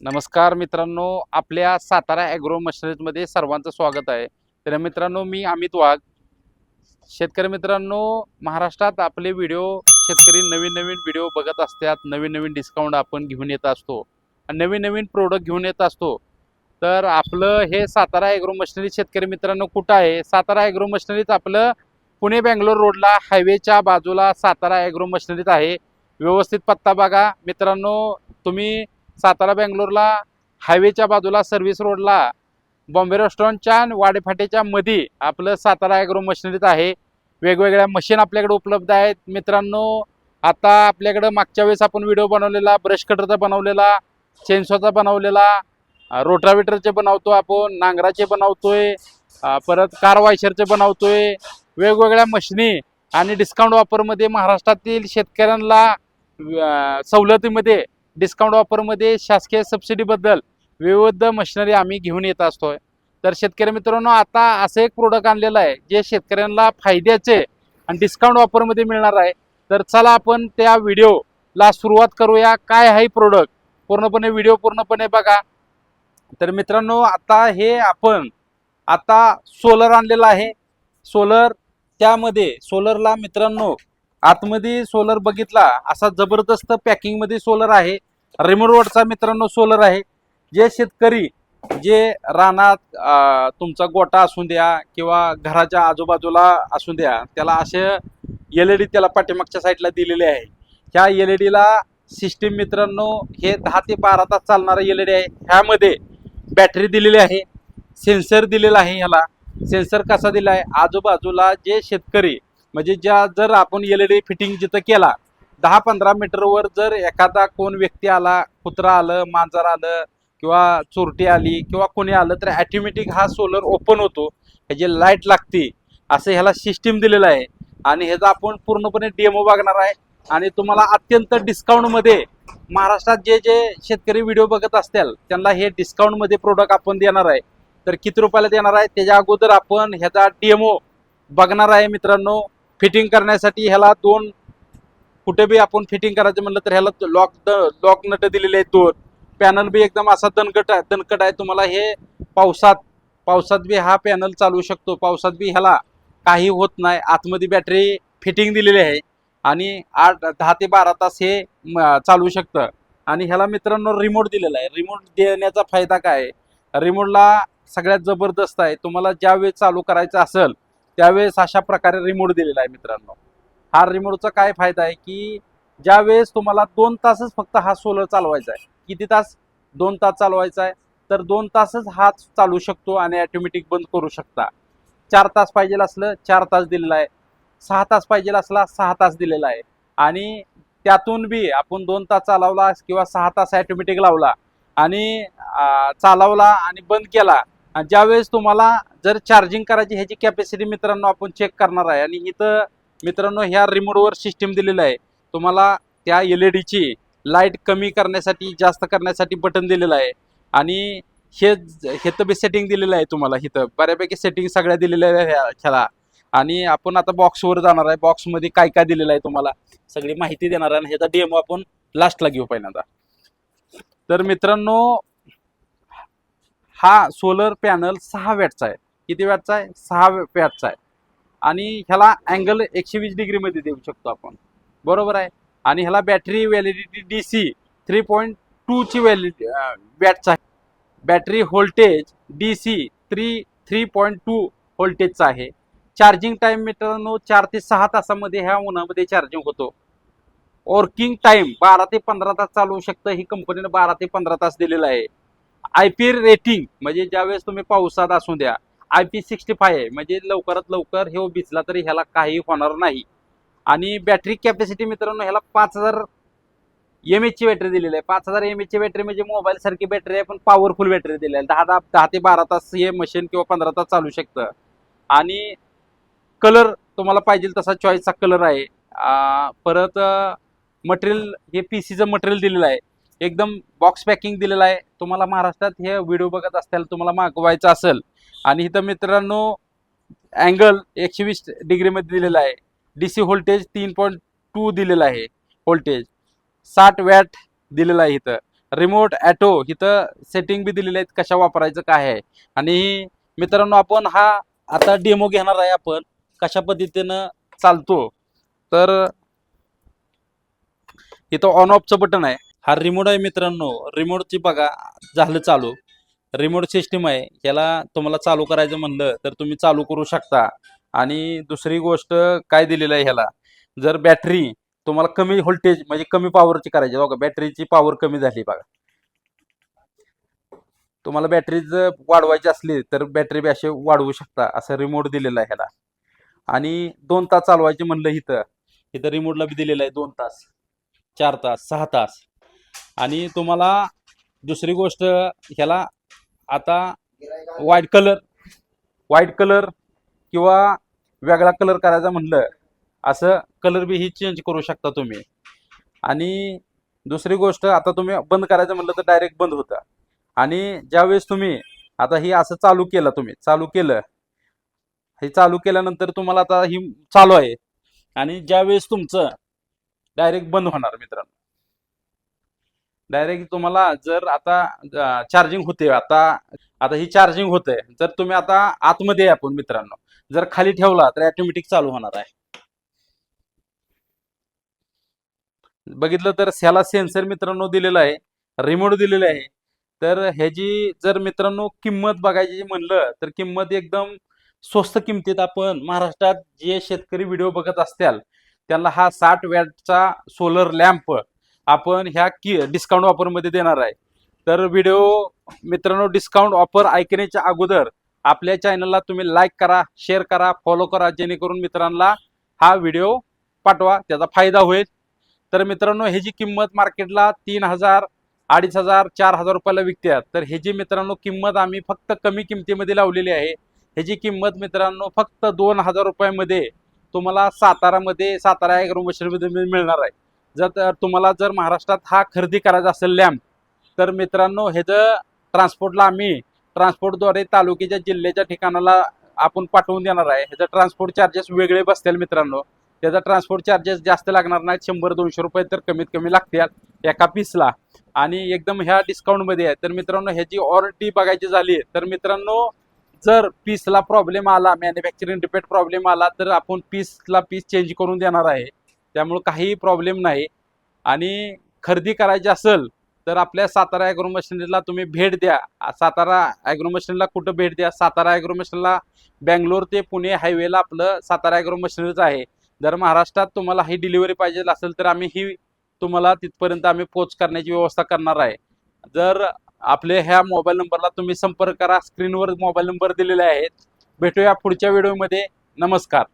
नमस्कार मित्रांनो आपल्या सातारा ॲग्रो मशनरीजमध्ये सर्वांचं स्वागत आहे. तर मित्रांनो मी अमित वाघ. शेतकरी मित्रांनो महाराष्ट्रात आपले व्हिडिओ शेतकरी नवीन नवीन व्हिडिओ बघत असतात नवीन नवीन डिस्काउंट आपण घेऊन येत असतो आणि नवीन नवीन प्रोडक्ट घेऊन येत असतो. तर आपलं हे सातारा ॲग्रो मशनरी शेतकरी मित्रांनो कुठं आहे? सातारा ॲग्रो मशिनरीज आपलं पुणे बँगलोर रोडला हायवेच्या बाजूला सातारा ॲग्रो मशनरीज आहे. व्यवस्थित पत्ता बघा. मित्रांनो तुम्ही सातारा बेंगलोरला हायवेच्या बाजूला सर्व्हिस रोडला बॉम्बे रेस्टॉरंटच्या वाडेफाटेच्या मध्ये आपलं सातारा ॲग्रो मशिनरीत आहे. वेगवेगळ्या मशीन आपल्याकडे उपलब्ध आहेत. मित्रांनो आता आपल्याकडं मागच्या वेळेस आपण व्हिडिओ बनवलेला ब्रश कटरचा बनवलेला चेनसॉचा बनवलेला रोटावेटरचे बनवतो आपण नांगराचे बनवतोय परत कार वायशरचे बनवतोय. वेगवेगळ्या मशिनी आणि डिस्काउंट ऑफरमध्ये महाराष्ट्रातील शेतकऱ्यांना सवलतीमध्ये डिस्काउंट ऑफरमध्ये शासकीय सबसिडीबद्दल विविध मशिनरी आम्ही घेऊन येत असतोय तर शेतकरी मित्रांनो आता असं एक प्रोडक्ट आणलेलं आहे जे शेतकऱ्यांना फायद्याचे आणि डिस्काउंट ऑफरमध्ये मिळणार आहे. तर चला आपण त्या व्हिडिओला सुरुवात करूया. काय आहे प्रोडक्ट पूर्णपणे व्हिडिओ पूर्णपणे बघा. तर मित्रांनो आता हे आपण आता सोलर आणलेलं आहे. सोलर त्यामध्ये सोलरला मित्रांनो आतमध्ये सोलर बघितला असा जबरदस्त पॅकिंगमध्ये सोलर आहे. रोडचा मित्रांनो सोलर आहे. जे शेतकरी जे रानात तुमचा गोटा असून द्या किंवा घराच्या आजूबाजूला असून द्या त्याला असे एल ई डी त्याला पाठीमागच्या साईडला दिलेले आहे. ह्या एल ई डीला सिस्टीम मित्रांनो हे दहा ते बारा तास चालणारा एल ई डी आहे. ह्यामध्ये बॅटरी दिलेली आहे. सेन्सर दिलेला आहे ह्याला. सेन्सर कसा दिला आहे आजूबाजूला जे शेतकरी म्हणजे ज्या जर आपण एल ई डी फिटिंग जिथं केला दहा पंधरा मीटरवर जर एखादा कोण व्यक्ती आला कुत्रा आलं मांजर आलं किंवा चोरटी आली किंवा कोणी आलं तर ॲटोमॅटिक हा सोलर ओपन होतो. ह्याची लाइट लागते. असं ह्याला सिस्टीम दिलेलं आहे. आणि ह्याचा आपण पूर्णपणे डेमो बघणार आहे. आणि तुम्हाला अत्यंत डिस्काउंटमध्ये महाराष्ट्रात जे जे शेतकरी व्हिडिओ बघत असतील त्यांना हे डिस्काउंटमध्ये प्रोडक्ट आपण देणार आहे. तर किती रुपयाला देणार आहे? त्याच्या अगोदर आपण ह्याचा डेमो बघणार आहे मित्रांनो. फिटिंग करण्यासाठी ह्याला दोन कुठे बी आपण फिटिंग करायचं म्हणलं तर ह्याला लॉक द लॉक नट दिलेले आहेत दोन. पॅनल बी एकदम असा दणकट आहे दणकट आहे. तुम्हाला हे पावसात पावसात बी हा पॅनल चालू शकतो. पावसात बी ह्याला काही होत नाही. आतमध्ये बॅटरी फिटिंग दिलेली आहे. आणि आठ दहा ते बारा तास हे म, चालू शकतं. आणि ह्याला मित्रांनो रिमोट दिलेला आहे. रिमोट देण्याचा फायदा काय आहे? रिमोटला सगळ्यात जबरदस्त आहे. तुम्हाला ज्या वेळेस चालू करायचं असेल त्यावेळेस अशा प्रकारे रिमोट दिलेला आहे मित्रांनो. हा रिमोटचा काय फायदा आहे की ज्यावेळेस तुम्हाला दोन तासच फक्त हा सोलर चालवायचा आहे. किती तास? दोन तास चालवायचा आहे. तर दोन तासच हा चालू शकतो आणि ऑटोमॅटिक बंद करू शकता. चार तास पाहिजे असलं चार तास दिलेला आहे. सहा तास पाहिजे असला सहा तास दिलेला आहे. आणि त्यातून बी आपण दोन तास चालवला किंवा सहा तास ऑटोमॅटिक लावला आणि चालवला आणि बंद केला ज्यावेळेस तुम्हाला जर चार्जिंग करायची ह्याची कॅपॅसिटी मित्रांनो आपण चेक करणार आहे. आणि इथं मित्रांनो ह्या रिमोटवर सिस्टीम दिलेलं आहे. तुम्हाला त्या एल ई डीची लाइट कमी करण्यासाठी जास्त करण्यासाठी बटन दिलेलं आहे. आणि हे हे तर बी सेटिंग दिलेलं आहे तुम्हाला इथं. बऱ्यापैकी सेटिंग सगळ्या दिलेल्या आहे ह्या- ह्याला. आणि आपण आता बॉक्सवर जाणार आहे. बॉक्समध्ये काय काय दिलेलं आहे तुम्हाला? सगळी माहिती देणार आहे. आणि ह्याचा डेमो आपण लास्टला घेऊ पहिल्यांदा. तर मित्रांनो हा सोलर पॅनल सहा वॅटचा आहे. किती वॅटचा आहे? सहा वॅटचा आहे. आणि ह्याला अँगल एकशे वीस डिग्रीमध्ये देऊ शकतो आपण. बरोबर आहे? आणि ह्याला battery validity D C three point टूची validity वॅटचा आहे. Battery voltage D C three three point two व्होल्टेजचा आहे. चार्जिंग टाईम मित्रांनो चार ते सहा तासामध्ये ह्या उन्हामध्ये चार्जिंग होतो. वर्किंग टाईम बारा ते पंधरा तास चालू शकतं. ही कंपनीनं बारा ते पंधरा तास दिलेलं आहे. आय पी रेटिंग म्हणजे ज्यावेळेस तुम्ही पावसात असू द्या आय पी सिक्स्टी फाय आहे म्हणजे लवकरात लवकर हे भिजला तरी ह्याला काही होणार नाही. आणि बॅटरी कॅपॅसिटी मित्रांनो ह्याला पाच हजार एम एचची बॅटरी दिलेली आहे. पाच हजार एम एचची बॅटरी म्हणजे मोबाईल सारखी बॅटरी आहे पण पॉवरफुल बॅटरी दिलेली आहे. दहा दहा दहा ते बारा तास हे मशीन किंवा पंधरा तास चालू शकतं. आणि कलर तुम्हाला पाहिजे तसा चॉईसचा कलर आहे. परत मटेरियल हे पी सीचं मटेरियल दिलेलं आहे. एकदम बॉक्स पॅकिंग दिलेलं आहे. तुम्हाला महाराष्ट्रात हे व्हिडिओ बघत असताल तुम्हाला मागवायचं असेल. आणि इथं मित्रांनो अँगल एकशे वीस डिग्रीमध्ये दिलेला आहे. डी सी व्होल्टेज तीन पॉईंट टू दिलेलं आहे. व्होल्टेज साठ वॅट दिलेलं आहे इथं. रिमोट ॲटो इथं सेटिंग बी दिलेले आहेत. कशा वापरायचं काय आहे. आणि मित्रांनो आपण हा आता डेमो घेणार आहे आपण. कशा पद्धतीनं चालतो. तर इथं ऑन ऑफचं बटन आहे. हा रिमोट आहे मित्रांनो. रिमोटची बघा झालं चालू. रिमोट सिस्टीम आहे. याला तुम्हाला चालू करायचं म्हणलं तर तुम्ही चालू करू शकता. आणि दुसरी गोष्ट काय दिलेलं आहे ह्याला? जर बॅटरी तुम्हाला कमी व्होल्टेज म्हणजे कमी पॉवरची करायची बघा बॅटरीची पॉवर कमी झाली बघा. तुम्हाला बॅटरी जर वाढवायची असली तर बॅटरी बी असे वाढवू शकता. असं रिमोट दिलेला आहे ह्याला. आणि दोन तास चालवायचे म्हणलं इथं. इथं रिमोटला बी दिलेलं आहे दोन तास. चार तास सहा तास. आणि तुम्हाला दुसरी गोष्ट ह्याला आता व्हाईट कलर व्हाईट कलर किंवा वेगळा कलर करायचा म्हणलं असं कलर बी ही चेंज करू शकता तुम्ही. आणि दुसरी गोष्ट आता तुम्ही बंद करायचं म्हणलं तर डायरेक्ट बंद होतं. आणि ज्यावेळेस तुम्ही आता ही असं चालू केलं तुम्ही चालू केलं हे चालू केल्यानंतर तुम्हाला आता ही चालू आहे. आणि ज्यावेळेस तुमचं डायरेक्ट बंद होणार मित्रांनो. डायरेक्ट तुम्हाला जर आता चार्जिंग होते आता आता ही चार्जिंग होते जर तुम्ही आता आतमध्ये आपण मित्रांनो. जर खाली ठेवला तर ऑटोमॅटिक चालू होणार आहे. बघितलं तर ह्याला सेन्सर मित्रांनो दिलेला आहे रिमोट दिलेला आहे. तर ह्याची जर मित्रांनो किंमत बघायची म्हणलं तर किंमत एकदम स्वस्त किमतीत आपण महाराष्ट्रात जे शेतकरी व्हिडिओ बघत असतील त्यांना हा साठ वॅटचा सोलर लॅम्प आपण ह्या की डिस्काउंट ऑफरमध्ये देणार आहे. तर व्हिडिओ मित्रांनो डिस्काउंट ऑफर ऐकण्याच्या अगोदर आपल्या चॅनलला तुम्ही लाईक करा शेअर करा फॉलो करा जेणेकरून मित्रांना हा व्हिडिओ पाठवा त्याचा फायदा होईल. तर मित्रांनो ह्याची किंमत मार्केटला तीन हजार अडीच हजार चार हजार रुपयाला विकतात तर ह्याची मित्रांनो किंमत आम्ही फक्त कमी किमतीमध्ये लावलेली आहे. ह्याची किंमत मित्रांनो फक्त दोन हजार रुपयामध्ये तुम्हाला सातारामध्ये सातारा एक मशीनमध्ये मिळणार आहे. जर तर तुम्हाला जर महाराष्ट्रात हा खरेदी करायचा असेल लॅम्प तर मित्रांनो ह्याचं ट्रान्सपोर्टला आम्ही ट्रान्सपोर्टद्वारे तालुक्याच्या जिल्ह्याच्या ठिकाणाला आपण पाठवून देणार आहे. ह्याचा ट्रान्सपोर्ट चार्जेस वेगळे बसतील मित्रांनो त्याचा ट्रान्सपोर्ट चार्जेस जास्त लागणार नाहीत. शंभर दोनशे रुपये तर कमीत कमी लागतील एका पीसला आणि एकदम ह्या डिस्काउंटमध्ये आहे. तर मित्रांनो ह्याची वॉरंटी बघायची झाली तर मित्रांनो जर पीसला प्रॉब्लेम आला मॅन्युफॅक्चरिंग डिपेट प्रॉब्लेम आला तर आपण पीसला पीस चेंज करून देणार आहे. त्यामुळं काहीही प्रॉब्लेम नाही. आणि खरेदी करायची असेल तर आपल्या सातारा ॲग्रो मशिनरीला तुम्ही भेट द्या. सातारा ॲग्रो मशिनरीला कुठं भेट द्या? सातारा ॲग्रो मशिनरीला बँगलोर ते पुणे हायवेला आपलं सातारा ॲग्रो मशिनरीच आहे. जर महाराष्ट्रात तुम्हाला ही डिलिव्हरी पाहिजे असेल तर आम्ही ही तुम्हाला तिथपर्यंत आम्ही पोच करण्याची व्यवस्था करणार आहे. जर आपल्या ह्या मोबाईल नंबरला तुम्ही संपर्क करा. स्क्रीनवर मोबाईल नंबर दिलेले आहेत. भेटूया पुढच्या व्हिडिओमध्ये नमस्कार.